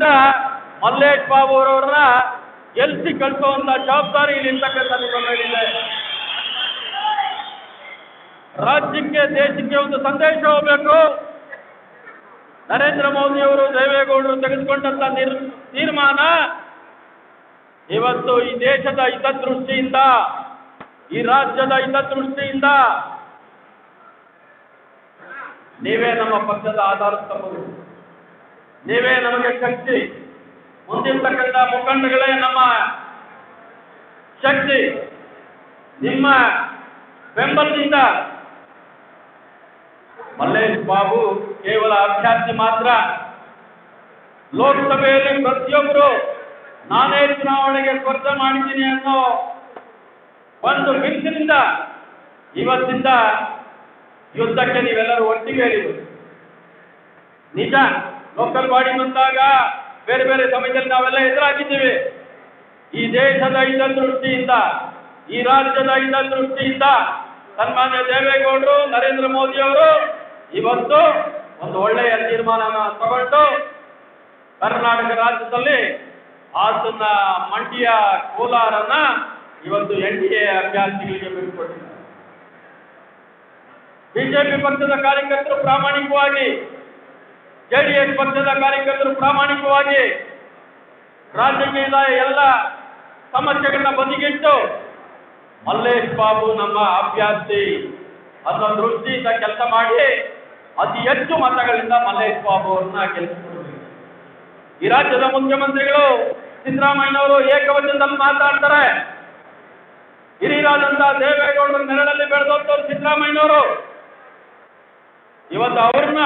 ಕಾರಣದಿಂದ ಮಲ್ಲೇಶ್ ಬಾಬು ಅವರವ್ರನ್ನ ಎಲ್ಸಿ ಕಳಿಸುವಂತ ಜವಾಬ್ದಾರಿ ಇಲ್ಲಿ ಇರ್ತಕ್ಕಂಥ ನಿಮ್ಮ ರಾಜ್ಯಕ್ಕೆ, ದೇಶಕ್ಕೆ ಒಂದು ಸಂದೇಶ ಹೋಗಬೇಕು. ನರೇಂದ್ರ ಮೋದಿ ಅವರು ದೇವೇಗೌಡರು ತೆಗೆದುಕೊಂಡಂತ ನಿರ್ ತೀರ್ಮಾನ ಇವತ್ತು ಈ ದೇಶದ ಹಿತದೃಷ್ಟಿಯಿಂದ, ಈ ರಾಜ್ಯದ ಹಿತದೃಷ್ಟಿಯಿಂದ ನೀವೇ ನಮ್ಮ ಪಕ್ಷದ ಆಧಾರ ಸ್ತಂಭರು ನೀವೇ ನಮಗೆ ಶಕ್ತಿ. ಮುಂದಿರ್ತಕ್ಕಂಥ ಮುಖಂಡಗಳೇ ನಮ್ಮ ಶಕ್ತಿ. ನಿಮ್ಮ ಬೆಂಬಲದಿಂದ. ಮಲ್ಲೇಶ್ ಬಾಬು ಕೇವಲ ಅಭ್ಯರ್ಥಿ ಮಾತ್ರ. ಲೋಕಸಭೆಯಲ್ಲಿ ಪ್ರತಿಯೊಬ್ಬರು ನಾನೇ ಚುನಾವಣೆಗೆ ಸ್ಪರ್ಧೆ ಮಾಡಿದ್ದೀನಿ ಅನ್ನೋ ಒಂದು ಬಿರುಸಿನಿಂದ ಇವತ್ತಿಂದ ಯುದ್ಧಕ್ಕೆ ನೀವೆಲ್ಲರೂ ಒಟ್ಟಿಗೆ ಹೇಳಿದ್ರು ನಿಜ. ಲೋಕಲ್ ಬಾಡಿ ಬಂದಾಗ ಬೇರೆ ಬೇರೆ ಸಮಯದಲ್ಲಿ ನಾವೆಲ್ಲ ಎದುರಾಗಿದ್ದೀವಿ. ಈ ದೇಶದ ಹಿತದೃಷ್ಟಿಯಿಂದ, ಈ ರಾಜ್ಯದ ಹಿತದೃಷ್ಟಿಯಿಂದ ಸನ್ಮಾನ್ಯ ದೇವೇಗೌಡರು, ನರೇಂದ್ರ ಮೋದಿ ಅವರು ಇವತ್ತು ಒಂದು ಒಳ್ಳೆಯ ತೀರ್ಮಾನನ ತಗೊಂಡು ಕರ್ನಾಟಕ ರಾಜ್ಯದಲ್ಲಿ ಆತನ ಮಂಡ್ಯ ಕೋಲಾರನ್ನ ಇವತ್ತು ಎನ್ ಡಿ ಎ ಅಭ್ಯರ್ಥಿಗಳಿಗೆ ಬಿಟ್ಟುಕೊಟ್ಟಿದ್ದಾರೆ. ಬಿಜೆಪಿ ಪಕ್ಷದ ಕಾರ್ಯಕರ್ತರು ಪ್ರಾಮಾಣಿಕವಾಗಿ ಜೆಡಿಎಸ್ ಪಕ್ಷದ ಕಾರ್ಯಕರ್ತರು ಪ್ರಾಮಾಣಿಕವಾಗಿ ರಾಜಕೀಯದ ಎಲ್ಲ ಸಮಸ್ಯೆಗಳನ್ನ ಬದಿಗಿಟ್ಟು, ಮಲ್ಲೇಶ್ ಬಾಬು ನಮ್ಮ ಅಭ್ಯರ್ಥಿ ಅದರ ದೃಷ್ಟಿಯಿಂದ ಕೆಲಸ ಮಾಡಿ ಅತಿ ಹೆಚ್ಚು ಮತಗಳಿಂದ ಮಲ್ಲೇಶ್ ಬಾಬು ಅವ್ರನ್ನ ಗೆಲ್ಲಿಸಿಕೊಡ್ಬೇಕು. ಈ ರಾಜ್ಯದ ಮುಖ್ಯಮಂತ್ರಿಗಳು ಸಿದ್ದರಾಮಯ್ಯನವರು ಏಕವಚನದಲ್ಲಿ ಮಾತಾಡ್ತಾರೆ. ಹಿರಿಯರಾದಂತಹ ದೇವೇಗೌಡರ ನೆರಳಲ್ಲಿ ಬೆಳೆದಂತವ್ರು ಸಿದ್ದರಾಮಯ್ಯನವರು. ಇವತ್ತು ಅವ್ರನ್ನ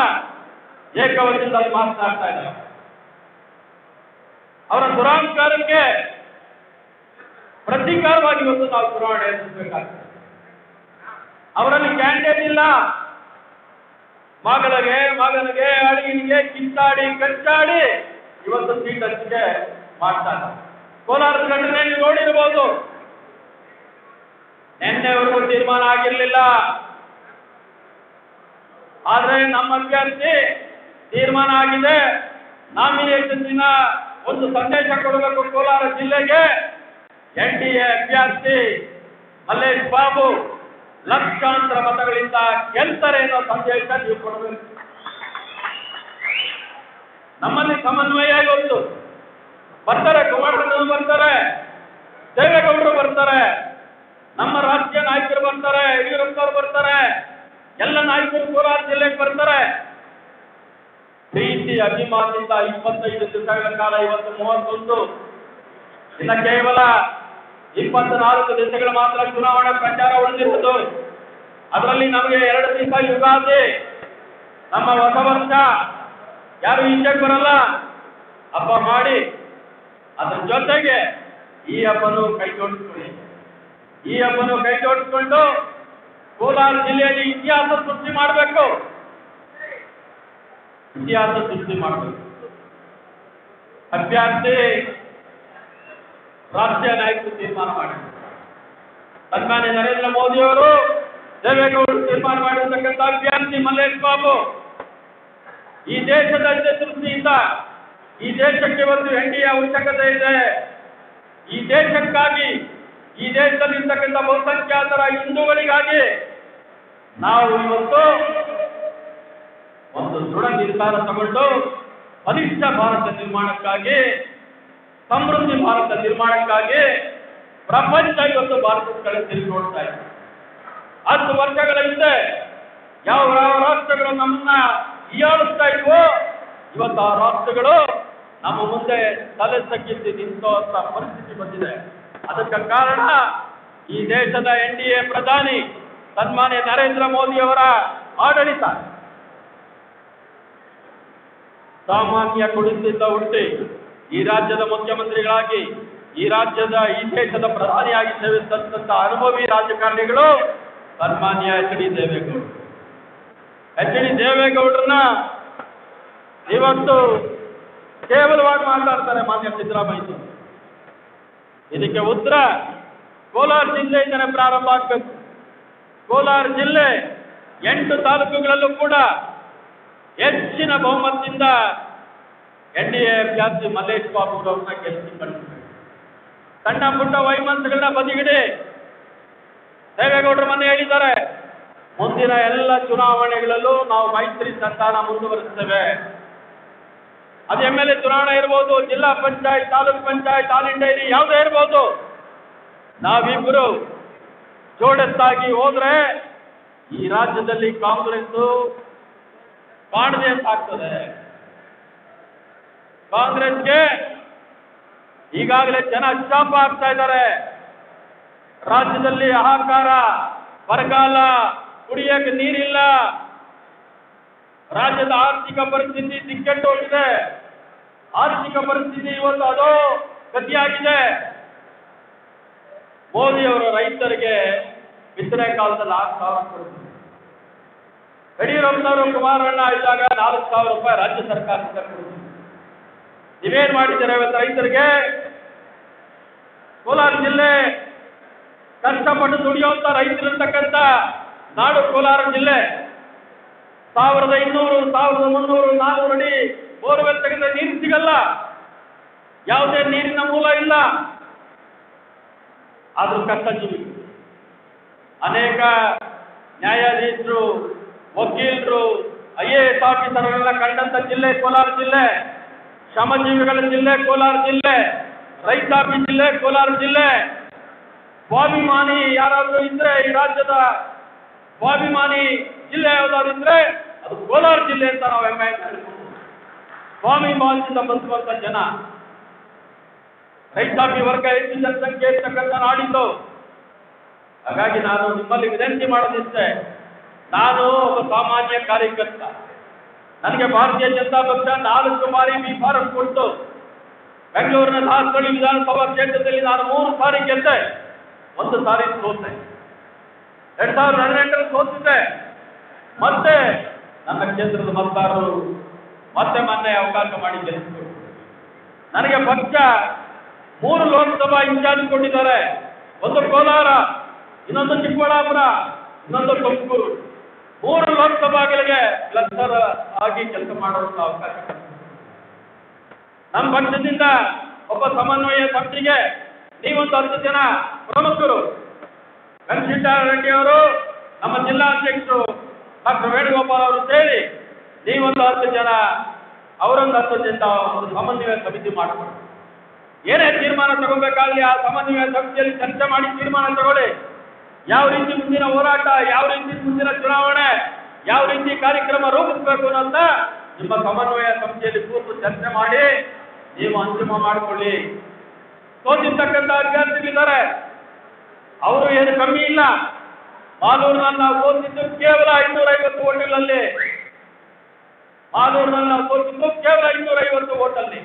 ಏಕವಚನದಲ್ಲಿ ಮಾತನಾಡ್ತಾ ಇದ್ದಾರೆ. ಅವರ ದುರಾಂಕಾರಕ್ಕೆ ಪ್ರತೀಕಾರವಾಗಿ ಇವತ್ತು ನಾವು ಚುನಾವಣೆ ಎದುರಿಸಬೇಕಾಗ್ತದೆ ಅವರಲ್ಲಿ ಕ್ಯಾಂಡಿಡೇಟ್ ಇಲ್ಲ. ಮಗಳಿಗೆ, ಮಗನಿಗೆ ಅಳಿಗೆ ಕಿತ್ತಾಡಿ, ಕಚ್ಚಾಡಿ ಇವತ್ತು ಸೀಟ್ ಹಂಚಿಕೆ ಮಾಡ್ತಾರೆ ಕೋಲಾರದ ಘಟನೆ ನೀವು ನೋಡಿರ್ಬೋದು. ನಿನ್ನೆವರೆಗೂ ತೀರ್ಮಾನ ಆಗಿರಲಿಲ್ಲ. ಆದ್ರೆ ನಮ್ಮ ಅಭ್ಯರ್ಥಿ ತೀರ್ಮಾನ ಆಗಿದೆ. ನಾಮಿನೇಷನ್ ದಿನ ಒಂದು ಸಂದೇಶ ಕೊಡಬೇಕು ಕೋಲಾರ ಜಿಲ್ಲೆಗೆ. ಎನ್ ಡಿ ಎ ಅಭ್ಯರ್ಥಿ ಮಲ್ಲೇಶ್ ಬಾಬು ಲಕ್ಷಾಂತರ ಮತಗಳಿಂದ ಗೆಲ್ತಾರೆ ಅನ್ನೋ ಸಂದೇಶ ನೀವು ಕೊಡಬೇಕು. ನಮ್ಮಲ್ಲಿ ಸಮನ್ವಯ ಗೊತ್ತು ಬರ್ತಾರೆ ಕುಮಾರಣ್ಣವರು ಬರ್ತಾರೆ, ದೇವೇಗೌಡರು ಬರ್ತಾರೆ, ನಮ್ಮ ರಾಜ್ಯ ನಾಯಕರು ಬರ್ತಾರೆ ಯಡಿಯೂರಪ್ಪನವರು ಬರ್ತಾರೆ, ಎಲ್ಲ ನಾಯಕರು ಕೋಲಾರ ಜಿಲ್ಲೆಗೆ ಬರ್ತಾರೆ. ಪ್ರೀತಿ ಅಭಿಮಾನದಿಂದ ಇಪ್ಪತ್ತೈದು ದಿವಸಗಳ ಕಾಲ ಇವತ್ತು ಮೂವತ್ತೊಂದು. ಇನ್ನ ಕೇವಲ ಇಪ್ಪತ್ನಾಲ್ಕು ದಿವಸಗಳ ಮಾತ್ರ ಚುನಾವಣಾ ಪ್ರಚಾರ ಉಳಿದಿರುವುದು ಅದರಲ್ಲಿ ನಮಗೆ ಎರಡು ದಿವಸ ಯುಗಾದಿ. ನಮ್ಮ ಹೊಸ ವರ್ಷ. ಯಾರು ಹಿಂದೆ ಬರಲ್ಲ? ಹಬ್ಬ ಮಾಡಿ. ಅದ್ರ ಜೊತೆಗೆ ಈ ಹಬ್ಬನು ಕೈ ಜೋಡಿಸ್ಕೊಳ್ಳಿ ಈ ಹಬ್ಬನು ಕೈ ಜೋಡಿಸ್ಕೊಂಡು ಕೋಲಾರ ಜಿಲ್ಲೆಯಲ್ಲಿ ಇತಿಹಾಸ ಸೃಷ್ಟಿ ಮಾಡಬೇಕು. ಇತಿಹಾಸ ಸೃಷ್ಟಿ ಮಾಡಬೇಕು ಅಭ್ಯರ್ಥಿ ರಾಷ್ಟ್ರೀಯ ನಾಯಕರು ತೀರ್ಮಾನ ಮಾಡಿದರು. ಸನ್ಮಾನ್ಯ ನರೇಂದ್ರ ಮೋದಿ ಅವರು ದೇವೇಗೌಡರು ತೀರ್ಮಾನ ಮಾಡಿರ್ತಕ್ಕಂಥ ಅಭ್ಯರ್ಥಿ ಮಲ್ಲೇಶ್ ಬಾಬು. ಈ ದೇಶದ ಹಿತದೃಷ್ಟಿಯಿಂದ ಈ ದೇಶಕ್ಕೆ ಒಂದು ಎನ್ಡಿಎ ಅವಶ್ಯಕತೆ ಇದೆ. ಈ ದೇಶಕ್ಕಾಗಿ, ಈ ದೇಶದಲ್ಲಿ ಇರ್ತಕ್ಕಂಥ ಬಹುಸಂಖ್ಯಾತರ ಹಿಂದೂಗಳಿಗಾಗಿ ನಾವು ಇವತ್ತು ಒಂದು ದೃಢ ನಿರ್ಧಾರ ತಗೊಂಡು ಬಲಿಷ್ಠ ಭಾರತ ನಿರ್ಮಾಣಕ್ಕಾಗಿ, ಸಮೃದ್ಧಿ ಭಾರತ ನಿರ್ಮಾಣಕ್ಕಾಗಿ ಪ್ರಪಂಚ ಇವತ್ತು ಭಾರತದ ಕಡೆ ತಿರುಗಿ ನೋಡ್ತಾ ಇದೆ. ಹತ್ತು ವರ್ಷಗಳ ಹಿಂದೆ ಯಾವ ಯಾವ ರಾಷ್ಟ್ರಗಳು ನಮ್ಮನ್ನ ಹೀಯಾಳಿಸ್ತಾ ಇದ್ವೋ, ಇವತ್ತು ಆ ರಾಷ್ಟ್ರಗಳು ನಮ್ಮ ಮುಂದೆ ತಲೆ ತಕ್ಕಿದ್ದಿದ್ದು ನಿಂತೋ ಅಂತ ಪರಿಸ್ಥಿತಿ ಬಂದಿದೆ. ಅದಕ್ಕೆ ಕಾರಣ ಈ ದೇಶದ ಎನ್ ಡಿ ಎ ಪ್ರಧಾನಿ ಸನ್ಮಾನ್ಯ ನರೇಂದ್ರ ಮೋದಿ ಅವರ ಆಡಳಿತ. ಸಾಮಾನ್ಯ ಕುಡಿತದಿಂದ ಹುಟ್ಟಿ ಈ ರಾಜ್ಯದ ಮುಖ್ಯಮಂತ್ರಿಗಳಾಗಿ, ಈ ರಾಜ್ಯದ ಈ ದೇಶದ ಪ್ರಧಾನಿಯಾಗಿ ಸೇವೆ ಸಲ್ಲಿಸಿದಂತ ಅನುಭವಿ ರಾಜಕಾರಣಿಗಳು ಸನ್ಮಾನ್ಯ ಎಚ್ ಡಿ ದೇವೇಗೌಡರು. ಎಚ್ ಡಿ ದೇವೇಗೌಡರನ್ನ ಇವತ್ತು ಕೇವಲವಾಗಿ ಮಾತಾಡ್ತಾರೆ ಮಾನ್ಯ ಸಿದ್ದರಾಮಯ್ಯ. ಇದಕ್ಕೆ ಉತ್ತರ ಕೋಲಾರ ಜಿಲ್ಲೆಯಿಂದನೇ ಪ್ರಾರಂಭ ಆಗಬೇಕು. ಕೋಲಾರ ಜಿಲ್ಲೆ ಎಂಟು ತಾಲೂಕುಗಳಲ್ಲೂ ಕೂಡ ಹೆಚ್ಚಿನ ಬಹುಮತದಿಂದ ಎನ್ ಡಿ ಎ ಅಭ್ಯರ್ಥಿ ಮಲ್ಲೇಶ್ ಬಾಬು ಅವ್ರನ್ನ ಗೆಲ್ಲಿಸಿ ಕಳಿಸ್ಬೇಕು ಸಣ್ಣ ಪುಟ್ಟ ವೈಮನಸ್ಸುಗಳನ್ನ ಬದಿಗಿಡಿ ದೇವೇಗೌಡರು ಮೊನ್ನೆ ಹೇಳಿದ್ದಾರೆ, ಮುಂದಿನ ಎಲ್ಲ ಚುನಾವಣೆಗಳಲ್ಲೂ ನಾವು ಮೈತ್ರಿ ಸಂಧಾನ ಮುಂದುವರಿಸುತ್ತೇವೆ ಅದು ಎಂ ಎಲ್ ಎ ಚುನಾವಣೆ ಇರ್ಬೋದು, ಜಿಲ್ಲಾ ಪಂಚಾಯತ್, ತಾಲೂಕ್ ಪಂಚಾಯತ್, ಆಲ್ ಇಂಡಿಯಾ ಯಾವುದೇ ಇರ್ಬೋದು. ನಾವಿಬ್ಬರು ಜೋಡೆತ್ತಾಗಿ ಹೋದ್ರೆ ಈ ರಾಜ್ಯದಲ್ಲಿ ಕಾಂಗ್ರೆಸ್ ಕಾಣದೆ ಅಂತ ಆಗ್ತದೆ. ಕಾಂಗ್ರೆಸ್ಗೆ ಈಗಾಗಲೇ ಜನ ಅಚ್ಚಾಪ ಆಗ್ತಾ ಇದ್ದಾರೆ. ರಾಜ್ಯದಲ್ಲಿ ಹಾಹಾಕಾರ ಬರಗಾಲ, ಕುಡಿಯಕ್ಕೆ ನೀರಿಲ್ಲ. ರಾಜ್ಯದ ಆರ್ಥಿಕ ಪರಿಸ್ಥಿತಿ ದಿಕ್ಕೆಟ್ಟು ಹೋಗಿದೆ. ಆರ್ಥಿಕ ಪರಿಸ್ಥಿತಿ ಇವತ್ತು ಅದು ಗತಿಯಾಗಿದೆ. ಮೋದಿಯವರು ರೈತರಿಗೆ ಬಿತ್ತನೆ ಕಾಲದಲ್ಲಿ ಆರು ಸಾವಿರ ಕೊಡ್ತಾರೆ ಯಡಿಯೂರಪ್ಪನವರು ಕುಮಾರಣ್ಣ ಇದ್ದಾಗ ನಾಲ್ಕು ಸಾವಿರ ರೂಪಾಯಿ ರಾಜ್ಯ ಕೊಡ್ತಾರೆ ನೀವೇನ್ ಮಾಡಿದ್ದೀರಾ ಇವತ್ತು ರೈತರಿಗೆ? ಕೋಲಾರ ಜಿಲ್ಲೆ ಕಷ್ಟಪಟ್ಟು ದುಡಿಯುವಂತ ರೈತರಿರ್ತಕ್ಕಂಥ ನಾಡು ಕೋಲಾರ ಜಿಲ್ಲೆ. ಸಾವಿರದ ಇನ್ನೂರು, ಸಾವಿರದ ಮುನ್ನೂರು ನಾನ್ನೂರು ಅಡಿ ಬೋರ್ವೆಲ್ ತೆಗೆದ ನೀರು ಸಿಗಲ್ಲ. ಯಾವುದೇ ನೀರಿನ ಮೂಲ ಇಲ್ಲ. ಆದ್ರೂ ಕಷ್ಟ ಜೀವಿ ಅನೇಕ ನ್ಯಾಯಾಧೀಶರು ವಕೀಲರು, ಐ ಎ ಎಸ್ ಆಫೀಸರ್ಗಳನ್ನ ಕಂಡಂತ ಜಿಲ್ಲೆ, ಕೋಲಾರ ಜಿಲ್ಲೆ, ಶ್ರಮಜೀವಿಗಳ ಜಿಲ್ಲೆ, ಕೋಲಾರ ಜಿಲ್ಲೆ, ರೈತಾಪಿ ಜಿಲ್ಲೆ, ಕೋಲಾರ ಜಿಲ್ಲೆ. ಸ್ವಾಭಿಮಾನಿ ಯಾರಾದರೂ ಇದ್ರೆ ಈ ರಾಜ್ಯದ ಸ್ವಾಭಿಮಾನಿ ಜಿಲ್ಲೆ ಯಾವ್ದಾದ್ರು ಇದ್ರೆ ಅದು ಕೋಲಾರ ಜಿಲ್ಲೆ ಅಂತ ನಾವು ಹೆಮ್ಮೆ ಸ್ವಾಭಿಮಾನದಿಂದ ಬಂದಿರುವಂತ ಜನ, ರೈತಾಪಿ ವರ್ಗ ಹೆಚ್ಚು ಜನಸಂಖ್ಯೆ ಇರ್ತಕ್ಕಂಥ ನಾಡಿದ್ದು ಹಾಗಾಗಿ ನಾನು ನಿಮ್ಮಲ್ಲಿ ವಿನಂತಿ ಮಾಡೋದಿಷ್ಟೇ. ನಾನು ಒಬ್ಬ ಸಾಮಾನ್ಯ ಕಾರ್ಯಕರ್ತ. ನನಗೆ ಭಾರತೀಯ ಜನತಾ ಪಕ್ಷ ನಾಲ್ಕು ಬಾರಿ ಬಿ ಫಾರಂ ಕೊಟ್ಟು ಬೆಂಗಳೂರಿನ ದಾಸರಳ್ಳಿ ವಿಧಾನಸಭಾ ಕ್ಷೇತ್ರದಲ್ಲಿ ನಾನು ಮೂರು ಸಾರಿ ಗೆದ್ದೆ. ಒಂದು ಸಾರಿ ಸೋತೆ. ಎರಡ್ ಸಾವಿರದ ಹದಿನೆಂಟರಲ್ಲಿ ಸೋತಿದ್ದೆ. ಮತ್ತೆ ನನ್ನ ಕ್ಷೇತ್ರದ ಮತದಾರರು ಮತ್ತೆ ಮೊನ್ನೆ ಅವಕಾಶ ಮಾಡಿ ಗೆಲ್ಲಿಸಿದರು. ನನಗೆ ಪಕ್ಷ ಮೂರು ಲೋಕಸಭಾ ಇನ್ಚಾರ್ಜ್ ಕೊಟ್ಟಿದ್ದಾರೆ. ಒಂದು ಕೋಲಾರ, ಇನ್ನೊಂದು ಚಿಕ್ಕಬಳ್ಳಾಪುರ, ಇನ್ನೊಂದು ತುಮಕೂರು. ಮೂರು ಲೋಕಸಭಾಗಳಿಗೆ ಕ್ಲಸ್ಟರ್ ಆಗಿ ಕೆಲಸ ಮಾಡುವಂತ ಅವಕಾಶ ನಮ್ಮ ಪಕ್ಷದಿಂದ ಒಬ್ಬ ಸಮನ್ವಯ ಸಮಿತಿಗೆ ನೀವೊಂದು ಹತ್ತು ಜನ ಪ್ರಮುಖರು. ರೆಡ್ಡಿ ಅವರು, ನಮ್ಮ ಜಿಲ್ಲಾಧ್ಯಕ್ಷರು ಡಾಕ್ಟರ್ ವೇಣುಗೋಪಾಲ್ ಅವರು ಸೇರಿ ನೀವೊಂದು ಹತ್ತು ಜನ, ಅವರೊಂದು ಹತ್ತು ಜನ ಒಂದು ಸಮನ್ವಯ ಸಮಿತಿ ಮಾಡಿಕೊಂಡು ಏನೇ ತೀರ್ಮಾನ ತಗೋಬೇಕಾಗಲಿ ಆ ಸಮನ್ವಯ ಸಮಿತಿಯಲ್ಲಿ ಚರ್ಚೆ ಮಾಡಿ ತೀರ್ಮಾನ ತಗೊಳ್ಳಿ. ಯಾವ ರೀತಿ ಮುಂದಿನ ಹೋರಾಟ, ಯಾವ ರೀತಿ ಮುಂದಿನ ಚುನಾವಣೆ, ಯಾವ ರೀತಿ ಕಾರ್ಯಕ್ರಮ ರೂಪಿಸಬೇಕು ಅಂತ ನಿಮ್ಮ ಸಮನ್ವಯ ಸಮಿತಿಯಲ್ಲಿ ಕೂತು ಚರ್ಚೆ ಮಾಡಿ, ನೀವು ಅಂತಿಮ ಮಾಡಿಕೊಳ್ಳಿ. ಸೋತಿರ್ತಕ್ಕಂಥ ಅಭ್ಯರ್ಥಿಗಳಿದ್ದಾರೆ. ಅವರು ಏನು ಕಮ್ಮಿ ಇಲ್ಲ. ಮಾಲೂರಿನಲ್ಲಿ ನಾವು ಕೇವಲ ಐನೂರ ಐವತ್ತು ಓಟಿನಲ್ಲಿ. ಮಾಲೂರಿನಲ್ಲಿ ನಾವು ಕೇವಲ ಐನೂರ ಐವತ್ತು ಓಟಲ್ಲಿ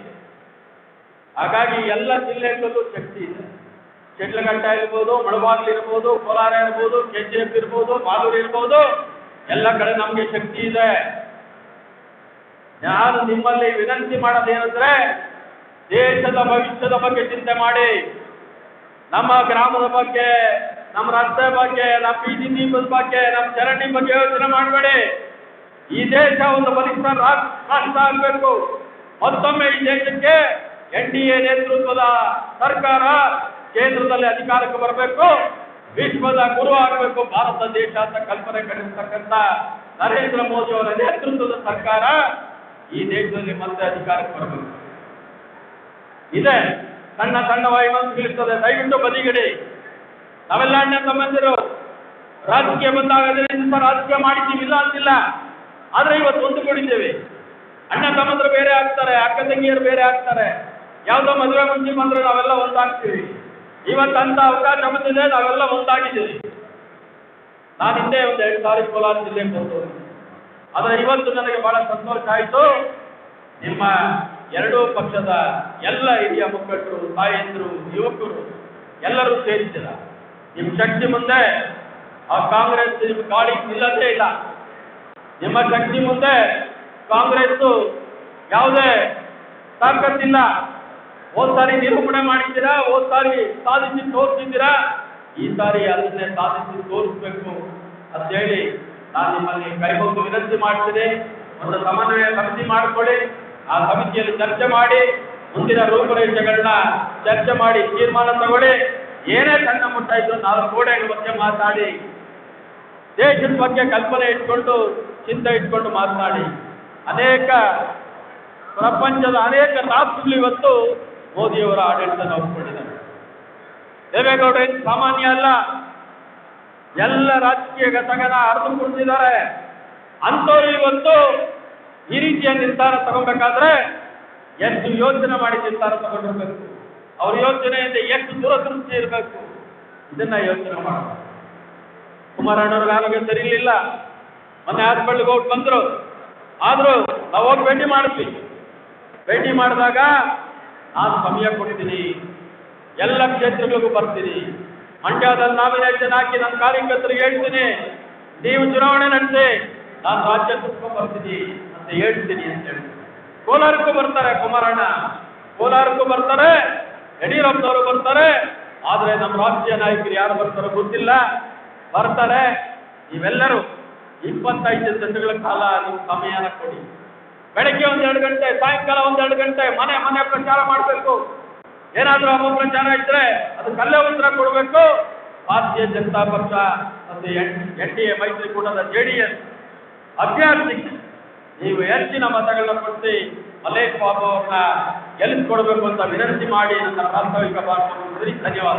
ಹಾಗಾಗಿ ಎಲ್ಲ ಜಿಲ್ಲೆಗಳಲ್ಲೂ ಶಕ್ತಿ ಇದೆ. ಶಿಡ್ಲಘಟ್ಟ ಇರ್ಬೋದು ಮಳಬಾಗ್ಲು ಇರ್ಬೋದು, ಕೋಲಾರ ಇರ್ಬೋದು ಕೆ ಜಿ ಎಫ್ ಇರ್ಬೋದು ಮಾಲೂರು ಇರ್ಬೋದು, ಎಲ್ಲ ಕಡೆ ನಮಗೆ ಶಕ್ತಿ ಇದೆ. ನಾನು ನಿಮ್ಮಲ್ಲಿ ವಿನಂತಿ ಮಾಡೋದೇನಂದ್ರೆ ದೇಶದ ಭವಿಷ್ಯದ ಬಗ್ಗೆ ಚಿಂತೆ ಮಾಡಿ. ನಮ್ಮ ಗ್ರಾಮದ ಬಗ್ಗೆ, ನಮ್ಮ ರಸ್ತೆ ಬಗ್ಗೆ, ನಮ್ಮ ಬೀದಿ ದೀಪದ ಬಗ್ಗೆ, ನಮ್ಮ ಚರಂಡಿ ಬಗ್ಗೆ ಯೋಚನೆ ಮಾಡಬೇಡಿ. ಈ ದೇಶ ಒಂದು ಬಲಿಷ್ಠ ರಾಷ್ಟ್ರ ಆಗಬೇಕು. ಮತ್ತೊಮ್ಮೆ ಈ ದೇಶಕ್ಕೆ ಎನ್ ಡಿ ಎ ನೇತೃತ್ವದ ಸರ್ಕಾರ ಕೇಂದ್ರದಲ್ಲಿ ಅಧಿಕಾರಕ್ಕೆ ಬರಬೇಕು, ವಿಶ್ವದ ಗುರು ಆಗಬೇಕು, ಭಾರತ ದೇಶ ಅಂತ ಕಲ್ಪನೆ ಕಂಡಿರ್ತಕ್ಕಂಥ ನರೇಂದ್ರ ಮೋದಿ ಅವರ ನೇತೃತ್ವದ ಸರ್ಕಾರ ಈ ದೇಶದಲ್ಲಿ ಮತ್ತೆ ಅಧಿಕಾರಕ್ಕೆ ಬರಬೇಕು. ಇದೆ, ಸಣ್ಣ ಸಣ್ಣ ವೈಮನಸ್ಸುಗಳಿರ್ತದೆ ದಯವಿಟ್ಟು ಬದಿಗಿಡಿ. ನಾವೆಲ್ಲ ಅಣ್ಣ ತಮ್ಮಂದಿರು ರಾಜಕೀಯ ಬಂದಾಗ ಅದರಿಂದ ರಾಜಕೀಯ ಮಾಡಿದ್ದೀವಿ, ಇಲ್ಲ ಅಂತಿಲ್ಲ. ಆದ್ರೆ ಇವತ್ತು ಒಂದು ಕೊಡಿದ್ದೇವೆ. ಅಣ್ಣ ತಮ್ಮಂದ್ರು ಬೇರೆ ಆಗ್ತಾರೆ, ಅಕ್ಕ ತಂಗಿಯರು ಬೇರೆ ಆಗ್ತಾರೆ. ಯಾವುದೋ ಮದುವೆ ಮುಂಚೆ ಬಂದ್ರೆ ನಾವೆಲ್ಲ ಒಂದಾಗ್ತೀವಿ. ಇವತ್ತು ಅಂತ ಅವಕಾಶ ಬಂದಿದೆ, ನಾವೆಲ್ಲ ಒಂದಾಗಿದ್ದೀವಿ. ನಾನು ಹಿಂದೆ ಒಂದು ಎರಡು ಸಾರಿ ಕೋಲಾರ ಜಿಲ್ಲೆ ಬಂದು. ಆದರೆ ಇವತ್ತು ನನಗೆ ಬಹಳ ಸಂತೋಷ ಆಯಿತು. ನಿಮ್ಮ ಎರಡೂ ಪಕ್ಷದ ಎಲ್ಲ ಹಿರಿಯ ಮುಖಂಡರು ತಾಯಂದಿರು ಯುವಕರು ಎಲ್ಲರೂ ಸೇರಿದ್ದೀರ. ನಿಮ್ಮ ಶಕ್ತಿ ಮುಂದೆ ಆ ಕಾಂಗ್ರೆಸ್ ನಿಮ್ಮ ಗಾಳಿ ನಿಲ್ಲದೇ ಇಲ್ಲ. ನಿಮ್ಮ ಶಕ್ತಿ ಮುಂದೆ ಕಾಂಗ್ರೆಸ್ ಯಾವುದೇ ತಾಕತ್ತಿಲ್ಲ. ಹೋದ್ ಸಾರಿ ನಿರೂಪಣೆ ಮಾಡಿದ್ದೀರಾ? ಹೋದ್ ಸಾರಿ ಸಾಧಿಸಿ ತೋರಿಸಿದ್ದೀರಾ? ಈ ಸಾರಿ ಅದನ್ನೇ ಸಾಧಿಸಿ ತೋರಿಸ್ಬೇಕು ಅಂತೇಳಿ ನಾನು ನಿಮ್ಮಲ್ಲಿ ಕೈಗೊಂಡು ವಿನಂತಿ ಮಾಡ್ತೀನಿ. ಒಂದು ಸಮನ್ವಯ ಸಮಿತಿ ಮಾಡಿಕೊಳ್ಳಿ. ಆ ಸಮಿತಿಯಲ್ಲಿ ಚರ್ಚೆ ಮಾಡಿ, ಮುಂದಿನ ರೂಪುರೇಷೆಗಳನ್ನ ಚರ್ಚೆ ಮಾಡಿ ತೀರ್ಮಾನ ತಗೊಳ್ಳಿ. ಏನೇ ಸಣ್ಣ ಮುಟ್ಟ ಇದ್ರು ನಾವು ಗೋಡೆಗಳ ಬಗ್ಗೆ ಮಾತಾಡಿ. ದೇಶದ ಬಗ್ಗೆ ಕಲ್ಪನೆ ಇಟ್ಕೊಂಡು, ಚಿಂತೆ ಇಟ್ಕೊಂಡು ಮಾತನಾಡಿ ಅನೇಕ ಪ್ರಪಂಚದ ಅನೇಕ ರಾಷ್ಟ್ರಗಳು ಇವತ್ತು ಮೋದಿಯವರ ಆಡಳಿತ ಒಪ್ಪಿಕೊಂಡಿದ್ದಾರೆ ದೇವೇಗೌಡ ಏನು ಸಾಮಾನ್ಯ ಅಲ್ಲ. ಎಲ್ಲ ರಾಜಕೀಯ ಘಟಕನ ಕೊಡ್ತಿದ್ದಾರೆ ಅಂಥವ್ರು ಇವತ್ತು ಈ ರೀತಿಯ ನಿರ್ಧಾರ ತಗೋಬೇಕಾದ್ರೆ ಎಷ್ಟು ಯೋಚನೆ ಮಾಡಿ ನಿರ್ಧಾರ ತಗೊಂಡಿರ್ಬೇಕು. ಅವ್ರ ಯೋಚನೆಯಿಂದ ಎಷ್ಟು ದೂರದೃಷ್ಟಿ ಇರಬೇಕು. ಇದನ್ನ ಯೋಚನೆ ಮಾಡಬೇಕು ಕುಮಾರಣ್ಣವ್ರಿಗೆ ಆರೋಗ್ಯ ಸರಿ ಇರಲಿಲ್ಲ ಮೊನ್ನೆ ಹಾಸ್ಪಿಟ್ಲಿಗೆ ಹೋಗಿ ಬಂದರು. ಆದರೂ ನಾವು ಹೋಗಿ ಭೇಟಿ ಮಾಡಿದ್ವಿ. ಭೇಟಿ ಮಾಡಿದಾಗ ನಾನು ಸಮಯ ಕೊಡ್ತೀನಿ. ಎಲ್ಲ ಕ್ಷೇತ್ರಗಳಿಗೂ ಬರ್ತೀನಿ. ಮಂಡ್ಯದಲ್ಲಿ ನಾಮಿನೇಷನ್ ಹಾಕಿ ನನ್ನ ಕಾರ್ಯಕರ್ತರಿಗೆ ಹೇಳ್ತೀನಿ. ನೀವು ಚುನಾವಣೆ ನಡೆಸಿ, ನಾನು ರಾಜ್ಯ ಸುತ್ಕೊಂಡ್ ಬರ್ತೀನಿ ಅಂತ ಹೇಳ್ತೀನಿ ಅಂತ ಹೇಳಿ ಕೋಲಾರಕ್ಕೂ ಬರ್ತಾರೆ ಕುಮಾರಣ್ಣ. ಕೋಲಾರಕ್ಕೂ ಬರ್ತಾರೆ, ಯಡಿಯೂರಪ್ಪನವರು ಬರ್ತಾರೆ. ಆದರೆ ನಮ್ಮ ರಾಜ್ಯ ನಾಯಕರು ಯಾರು ಬರ್ತಾರೋ ಗೊತ್ತಿಲ್ಲ. ಬರ್ತಾರೆ ನೀವೆಲ್ಲರೂ. ಇಪ್ಪತ್ತೈದು ದಿನಗಳ ಕಾಲ ನೀವು ಸಮಯನ ಕೊಡಿ. ಬೆಳಗ್ಗೆ ಒಂದೆರಡು ಗಂಟೆ, ಸಾಯಂಕಾಲ ಒಂದೆರಡು ಗಂಟೆ ಮನೆ ಮನೆ ಪ್ರಚಾರ ಮಾಡಬೇಕು. ಏನಾದರೂ ಅಪಪ್ರಚಾರ ಇದ್ರೆ ಅದಕ್ಕಲ್ಲೇ ಉತ್ತರ ಕೊಡಬೇಕು. ಭಾರತೀಯ ಜನತಾ ಪಕ್ಷ ಮತ್ತು ಎನ್ ಡಿ ಎ ಮೈತ್ರಿಕೂಟದ ಜೆ ಡಿ ಎಸ್ ಅಭ್ಯರ್ಥಿ, ನೀವು ಹೆಚ್ಚಿನ ಮತಗಳನ್ನ ಕೊಡಿಸಿ ಮಲೇಶ್ ಬಾಬು ಅವ್ರನ್ನ ಗೆಲ್ಲಿಸ್ಕೊಡ್ಬೇಕು ಅಂತ ವಿನಂತಿ ಮಾಡಿ ನನ್ನ ಪ್ರಾಸ್ತಾವಿಕ ಭಾಷಣ ಧನ್ಯವಾದ